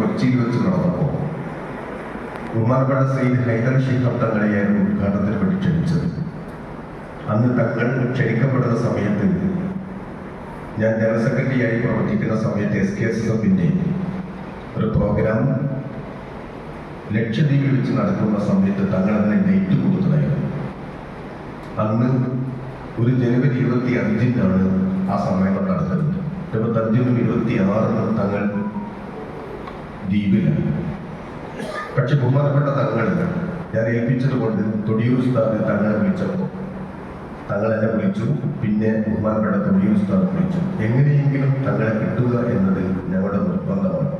കൊച്ചിയിൽ വെച്ച് നടന്നപ്പോൾ ബഹുമാനപ്പെട്ട ശ്രീ ഹൈദർ ശിഖർ തങ്ങളെയായിരുന്നു ഉദ്ഘാടനത്തിന് വേണ്ടി ക്ഷണിച്ചത്. അന്ന് തങ്ങൾ ക്ഷണിക്കപ്പെടുന്ന സമയത്ത് ഞാൻ ജനറൽ സെക്രട്ടറിയായി പ്രവർത്തിക്കുന്ന സമയത്ത് എസ് കെ എസ് എസ് എഫിന്റെ ഒരു പ്രോഗ്രാം ലക്ഷദ്വീപിൽ വെച്ച് നടക്കുന്ന സമയത്ത് തങ്ങൾ അതിനെ ഡേറ്റ് കൊടുത്തതായിരുന്നു. അന്ന് ഒരു ജനുവരി ഇരുപത്തി അഞ്ചിനാണ് ആ സമ്മേളനം നടക്കുന്നത് ഇരുപത്തഞ്ചിനും ഇരുപത്തി ആറിനും തങ്ങൾ ദ്വീപിലാണ് പക്ഷെ ബഹുമാനപ്പെട്ട തങ്ങൾ ഞാൻ ഏൽപ്പിച്ചത് കൊണ്ട് തൊടിയൂർ സ്ഥാനത്ത് തങ്ങളെ വിളിച്ചപ്പോൾ തങ്ങളെന്നെ വിളിച്ചു. പിന്നെ ബഹുമാനപ്പെട്ട തൊടിയൂർ സ്ഥാപനം വിളിച്ചു. എങ്ങനെയെങ്കിലും തങ്ങളെ കിട്ടുക എന്നത് ഞങ്ങളുടെ നിർബന്ധമാണ്.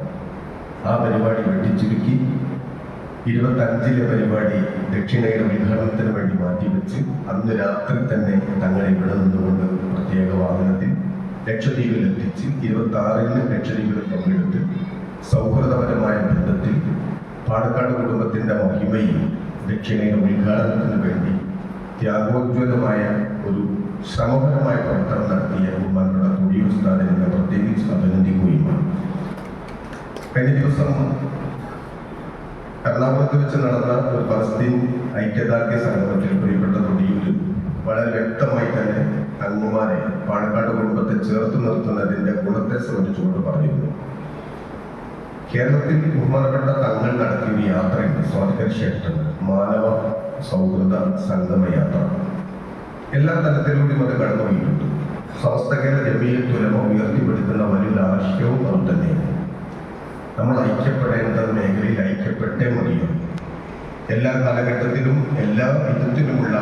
ആ പരിപാടി വെട്ടിച്ചുരുക്കി ഇരുപത്തഞ്ചിലെ പരിപാടി ദക്ഷിണയുടെ ഉദ്ഘാടനത്തിന് വേണ്ടി മാറ്റിവെച്ച് അന്ന് രാത്രി തന്നെ തങ്ങളെ ഇവിടെ നിന്നുകൊണ്ട് പ്രത്യേക വാഹനത്തിൽ ലക്ഷദ്വീപിൽ എത്തിച്ച് ഇരുപത്തി ആറിന് ലക്ഷദ്വീപിൽ പങ്കെടുത്ത് സൗഹൃദപരമായ ബന്ധത്തിൽ പാലക്കാട് കുടുംബത്തിന്റെ മഹിമയും ദക്ഷിണയുടെ ഉദ്ഘാടനത്തിന് വേണ്ടി ത്യാഗോജ്വലമായ ഒരു ശ്രമപരമായ പ്രവർത്തനം നടത്തിയ ഉമ്മാനുള്ള തൊടിയൂർ സ്ഥാനത്തിനെ പ്രത്യേകിച്ച് അഭിനന്ദിക്കുകയുമാണ്. കഴിഞ്ഞ ദിവസം എറണാകുളത്ത് വെച്ച് നടന്ന ഒരു പലസ്തീൻ ഐക്യദാർഢ്യ സംഗമത്തിൽ പ്രിയപ്പെട്ട തൊടിയൂരിൽ വളരെ വ്യക്തമായി തന്നെ അങ്ങുമാരെ പാലക്കാട് കുടുംബത്തെ ചേർത്ത് നിർത്തുന്നതിന്റെ ഗുണത്തെ സംബന്ധിച്ചുകൊണ്ട് പറഞ്ഞിരുന്നു. കേരളത്തിൽ ബഹുമാനപ്പെട്ട തങ്ങൾ നടത്തിയ ഒരു യാത്രയുണ്ട് ക്ഷേത്രം മാനവ സൗഹൃദ സംഗമ യാത്ര എല്ലാ തലത്തിലൂടെയും അത് കടന്നുപോയിട്ടുണ്ട് സമസ്ത കേരള ജമീയ തുലമ ഉയർത്തിപ്പെടുത്തുന്ന വലിയൊരു ആശയവും അത് തന്നെയാണ്. നമ്മൾ ഐക്യപ്പെടേണ്ട മേഖലയിൽ ഐക്യപ്പെട്ടേ മതിയോ? എല്ലാ കാലഘട്ടത്തിലും എല്ലാ വിധത്തിലുമുള്ള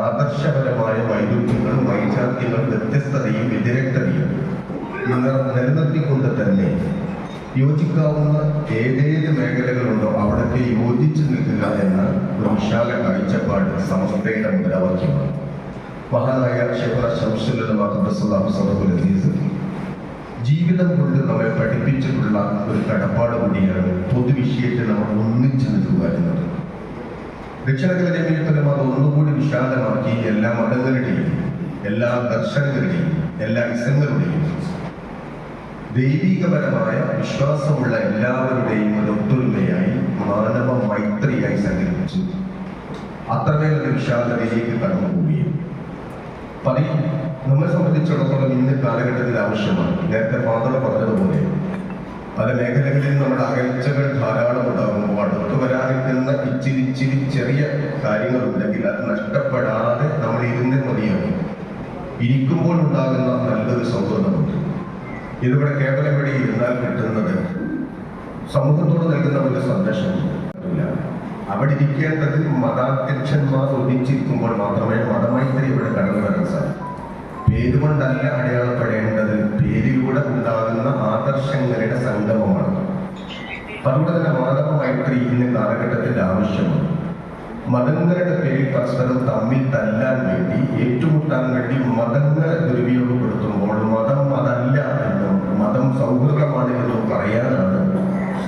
ആദർശപരമായ വൈരുദ്ധ്യങ്ങളും വൈചാത്യങ്ങളും വ്യത്യസ്തതയും വ്യതിരക്തതയും നില- നിലനിർത്തിക്കൊണ്ട് തന്നെ യോജിക്കാവുന്ന ഏതേത് മേഖലകളുണ്ടോ അവിടൊക്കെ യോജിച്ചു നിൽക്കുക എന്ന ഒരു വിശാല കാഴ്ചപ്പാട് സമസ്തയുടെ മുദ്രാവാക്യമാണ് മഹാനായ ശംസുല്ലാഹു ജീവിതം കൊണ്ട് നമ്മെ പഠിപ്പിച്ചിട്ടുള്ള ഒരു കടപ്പാട് കൂടിയാണ് പൊതുവിഷയത്തിൽ നമ്മൾ ഒന്നിച്ചു നിൽക്കുക എന്നത്. ദക്ഷിണകല അത് ഒന്നുകൂടി വിശാലമാക്കി എല്ലാ മതങ്ങളുടെയും എല്ലാ ദർശനങ്ങളുടെയും എല്ലാ ഇസങ്ങളുടെയും ദൈവികപരമായ വിശ്വാസമുള്ള എല്ലാവരുടെയും ഒരു ഒത്തൊരുമയായി മാനവ മൈത്രിയായി സംഘടിപ്പിച്ചു അത്രമേൽ ഒരു വിശാലതയിലേക്ക് കടന്നു പോവുകയും പതി നമ്മെ സംബന്ധിച്ചിടത്തോളം ഇന്ന് കാലഘട്ടത്തിൽ ആവശ്യമാണ്. നേരത്തെ ഫാദർ പറഞ്ഞതുപോലെ പല മേഖലകളിൽ നമ്മുടെ അകൽച്ചകൾ ധാരാളം ഉണ്ടാകുമ്പോൾ അടുത്തു വരാനിരിക്കുന്ന ഇച്ചിരി ഇച്ചിരി ചെറിയ കാര്യങ്ങളുണ്ടെങ്കിൽ അത് നഷ്ടപ്പെടാതെ നമ്മൾ ഇരുന്നേ മതിയാകും. ഇരിക്കുമ്പോൾ ഉണ്ടാകുന്ന നല്ലൊരു സൗഹൃദമുണ്ട്. ഇതിവിടെ കേവലം വഴി ഇരുന്നാൽ കിട്ടുന്നത് സമൂഹത്തോട് നൽകുന്ന ഒരു സന്ദേശം അവിടെ ഇരിക്കേണ്ടത് മതാധ്യക്ഷന്മാർ ഒന്നിച്ചിരിക്കുമ്പോൾ മാത്രമേ മതമൈത്രി ഇവിടെ കടന്നു വരാൻ സാധിക്കൂ. പേരുകൊണ്ടല്ല അടയാളപ്പെടേണ്ടത് പേരിലൂടെ ഉണ്ടാകുന്ന ആദർശങ്ങളുടെ സംഗമമാണ്. അതുകൊണ്ട് തന്നെ മാനവ മൈത്രി ഇന്ന് കാലഘട്ടത്തിന്റെ ആവശ്യമാണ്. മതങ്ങളുടെ പേരിൽ പരസ്പരം തമ്മിൽ തല്ലാൻ വേണ്ടി ഏറ്റുമുട്ടാൻ വേണ്ടി മതങ്ങളെ ദുരുപയോഗപ്പെടുത്തുമ്പോൾ മതം അതല്ല മതം സൗഹൃദമാണ് എന്ന് പറയാനാണ്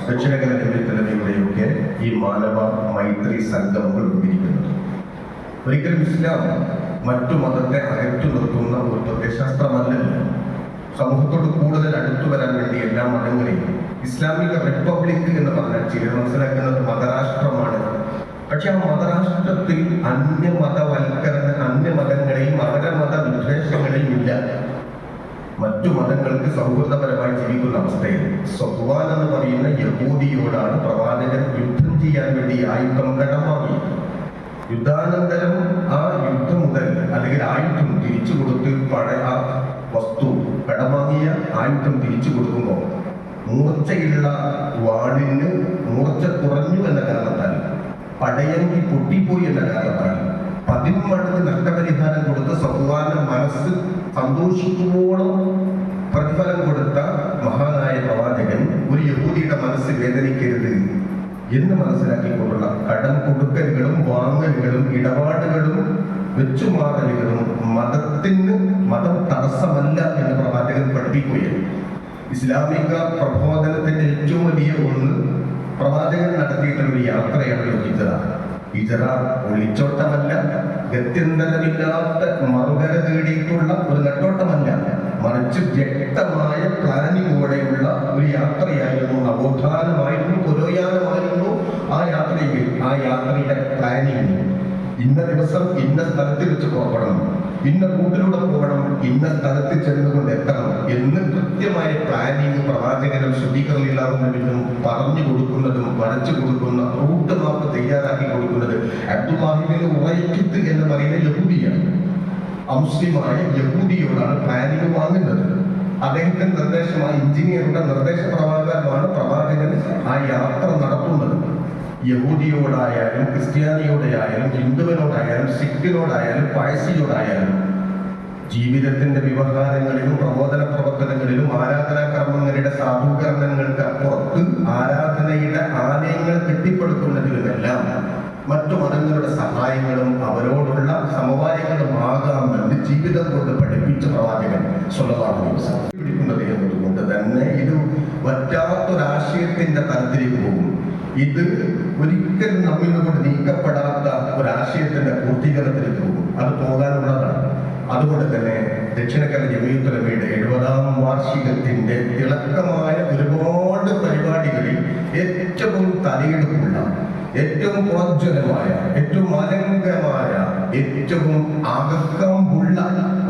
ദക്ഷിണകല ജമീയത്തിലൂടെയൊക്കെ ഈ മാനവ മൈത്രി സംഗമങ്ങൾ ഉപയോഗിക്കുന്നത് ഒരിക്കലും ഇസ്ലാം മറ്റു മതത്തെ അകറ്റു നിർത്തുന്ന ഒരു തത്വശാസ്ത്രമല്ല സമൂഹത്തോട് കൂടുതൽ അടുത്തു വരാൻ വേണ്ടി എല്ലാ മതങ്ങളെയും ഇസ്ലാമിക റിപ്പബ്ലിക് എന്ന് പറഞ്ഞാൽ ചിലർ മനസ്സിലാക്കുന്നത് മതരാഷ്ട്രമാണ്. പക്ഷെ ആ മതരാഷ്ട്രത്തിൽ അന്യമതവൽക്കരണ അന്യമതങ്ങളെയും അവരമത വിദ്വേഷങ്ങളെയും ഇല്ല. മറ്റു മതങ്ങൾക്ക് സൗഹൃദപരമായി ജീവിക്കുന്ന അവസ്ഥയിൽ സ്വഹ്വാൻ എന്ന് പറയുന്ന യഹൂദിയോടാണ് പ്രവാചകൻ യുദ്ധം ചെയ്യാൻ വേണ്ടി ആയുധം കടമാങ്ങിയത് യുദ്ധാനന്തരം ആ യുദ്ധം മുതൽ അല്ലെങ്കിൽ ആയുധം തിരിച്ചു കൊടുത്ത് പഴയ വസ്തു കടമാങ്ങിയ ആയുധം തിരിച്ചു കൊടുക്കുമ്പോൾ മൂർച്ചയുള്ള വാളിന് മൂർച്ച കുറഞ്ഞു എന്ന കാരണത്താൽ പടയങ്കി പൊട്ടിപ്പോയി എന്ന കാരണത്താൽ പതിന്മടങ്ങ് നഷ്ടപരിഹാരം കൊടുത്ത സഹുവാന മനസ്സ് സന്തോഷിക്കുമ്പോഴും പ്രതിഫലം കൊടുത്ത മഹാനായ പ്രവാചകൻ ഒരു യഹൂദിയുടെ മനസ്സ് വേദനിക്കരുത് എന്ന് മനസ്സിലാക്കിക്കൊണ്ടുള്ള കടം കൊടുക്കലുകളും വാങ്ങലുകളും ഇടപാടുകളും വെച്ചുമാറലുകളും മതത്തിന് മതം തടസ്സമല്ല എന്ന് പ്രവാചകൻ പഠിപ്പിക്കുകയാണ്. ഇസ്ലാമിക പ്രബോധനത്തിന്റെ ഏറ്റവും വലിയ ഒന്ന് പ്രവാചകൻ നടത്തിയിട്ടുള്ള ഒരു യാത്രയാണ് ഹിജറ. ഹിജറ ഒളിച്ചോട്ടമല്ല ഗത്യന്തരമില്ലാത്ത മറുകര തേടിയിട്ടുള്ള ഒരു നെട്ടോട്ടമല്ല. മറിച്ച് വ്യക്തമായ പ്ലാനിങ്ങോടെയുള്ള ഒരു യാത്രയായിരുന്നു നവോത്ഥാനമായിരുന്നു പുരോയാനമായിരുന്നു ആ യാത്രയിൽ ആ യാത്രയുടെ പ്ലാനിങ്. ഇന്ന ദിവസം ഇന്ന സ്ഥലത്ത് വെച്ച് പോകണം. ഇന്ന കൂട്ടിലൂടെ പോകണം. ഇന്ന സ്ഥലത്ത് ചെന്നുകൊണ്ട് എത്തണം എന്ന് കൃത്യമായ പ്ലാനിങ് പ്രവാചകനും ശുദ്ധീകരണമില്ലാവുന്നതിനും പറഞ്ഞു കൊടുക്കുന്നതും വരച്ചു കൊടുക്കുന്ന റൂട്ട് മാപ്പ് തയ്യാറാക്കി കൊടുക്കുന്നത് അബ്ദുല്ലാഹിബിന് ഉറയിക്കത്ത് എന്ന് പറയുന്ന യഹൂദിയാണ്. അമുസ്ലിമായ യഹൂദിയോടാണ് പ്ലാനിങ് വാങ്ങുന്നത്. അദ്ദേഹത്തിന്റെ നിർദ്ദേശമായ എഞ്ചിനീയറുടെ നിർദ്ദേശപ്രകാരമാണ് പ്രവാചകൻ ആ യാത്ര നടത്തുന്നത്. യഹൂദിയോടായാലും ക്രിസ്ത്യാനിയോടായാലും ഹിന്ദുവിനോടായാലും സിഖിനോടായാലും പാഴ്സിയോടായാലും ജീവിതത്തിന്റെ വ്യവഹാരങ്ങളിലും പ്രബോധന പ്രവർത്തനങ്ങളിലും ആരാധനാ കർമ്മങ്ങളുടെ സാധൂകരണങ്ങൾക്ക് അപ്പുറത്ത് ആരാധനയുടെ ആലയങ്ങൾ കെട്ടിപ്പടുക്കുന്നതിലുമെല്ലാം മറ്റു മതങ്ങളുടെ സഹായങ്ങളും അവരോടുള്ള സമവായങ്ങളും ആകാമെന്ന് ജീവിതം കൊണ്ട് പഠിപ്പിച്ച പ്രവാചകൻ പിടിക്കുന്നത് എന്നതുകൊണ്ട് തന്നെ ഇത് വറ്റാത്തൊരാശയത്തിന്റെ തലത്തിലേക്ക് പോകും. ഇത് ഒരിക്കലും നമ്മിൽ നിന്ന് നീക്കപ്പെടാത്ത ഒരാശയത്തിന്റെ പൂർത്തീകരണത്തിലേക്ക് പോകും. അത് പോകാനുള്ളതാണ്. അതുകൊണ്ട് തന്നെ ദക്ഷിണക്കര ജമീത്തലമയുടെ എഴുപതാം വാർഷികത്തിന്റെ തിളക്കമായ ഒരുപാട് പരിപാടികളിൽ ഏറ്റവും തലയെടുപ്പുള്ള ഏറ്റവും പ്രോജ്വലമായ ഏറ്റവും അലങ്കമായ ഏറ്റവും ആകക്കമുള്ള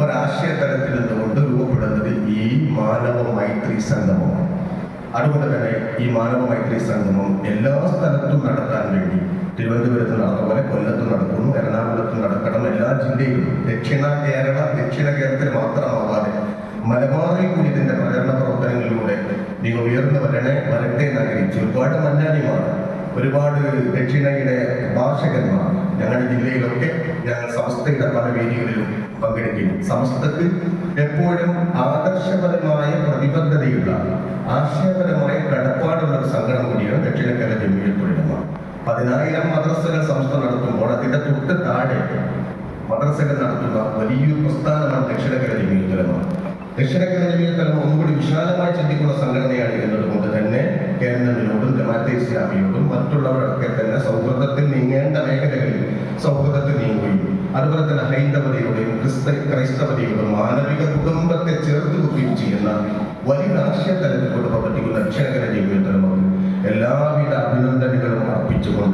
ഒരാശയ തലത്തിൽ നിന്നുകൊണ്ട് രൂപപ്പെടുന്നത് ഈ മാനവ മൈത്രി സംഗമമാണ്. അതുകൊണ്ട് തന്നെ ഈ മാനവ മൈത്രി സംഗമം എല്ലാ സ്ഥലത്തും നടത്താൻ വേണ്ടി തിരുവനന്തപുരത്ത് നടന്ന പോലെ കൊല്ലത്ത് നടക്കുന്നു എറണാകുളത്ത് നടക്കണം എല്ലാ ജില്ലയിലും ദക്ഷിണ കേരള ദക്ഷിണ കേരളത്തിൽ മാത്രമാവാതെ മലബാറിൽ കൂടി പ്രചരണ പ്രവർത്തനങ്ങളിലൂടെ നിങ്ങൾ ഉയർന്നു വരണേ വരട്ടെ നഗരിച്ച് ഒരുപാട് മന്നാലിമാർ ഒരുപാട് ദക്ഷിണയുടെ ഭാഷകന്മാർ ഞങ്ങളുടെ ജില്ലയിലൊക്കെ ഞങ്ങൾ സംസ്ഥയുടെ പല വേദികളിലും പങ്കെടുക്കുന്നു. സംസ്ഥക്ക് എപ്പോഴും ആദർശപരമായ പ്രതിബദ്ധതയുള്ള ആശയപരമായ കടപ്പാടുള്ള ഒരു സംഘടന കൂടിയാണ് ദക്ഷിണ കേരള ജമീയത്തുലമ പതിനായിരം മദ്രസകൾ സംസ്ഥ നടത്തുമ്പോൾ അതിന്റെ തൊട്ട് താഴെ മദ്രസകൾ നടത്തുന്ന വലിയൊരു പ്രസ്ഥാനമാണ് ദക്ഷിണ കേരള തലമാണ് ദക്ഷിണ കേരള ജമീയത്തുലമ ഒന്നുകൂടി വിശാലമായി ചിന്തിക്കുന്ന സംഘടനയാണ് എന്നതുകൊണ്ട് തന്നെ കേന്ദ്രത്തിനോടും ജമാഅത്തെ ഇസ്ലാമിയോടും മറ്റുള്ളവരൊക്കെ തന്നെ സൗഹൃദത്തിൽ നീങ്ങേണ്ട നീങ്ങുകയും അതുപോലെ തന്നെ ഹൈന്ദവതയോടെയും ക്രിസ്ത ക്രൈസ്തവതയോടും മാനവിക കുടുംബത്തെ ചേർത്ത് വെക്കുകയും ചെയ്യുന്ന വലിയ ആശയ തലത്തിൽ കൊണ്ട് പ്രവർത്തിക്കുന്ന ദക്ഷിണകര ജീവിതത്തിൽ നമുക്ക് എല്ലാവിധ അഭിനന്ദനങ്ങളും അർപ്പിച്ചുകൊണ്ട്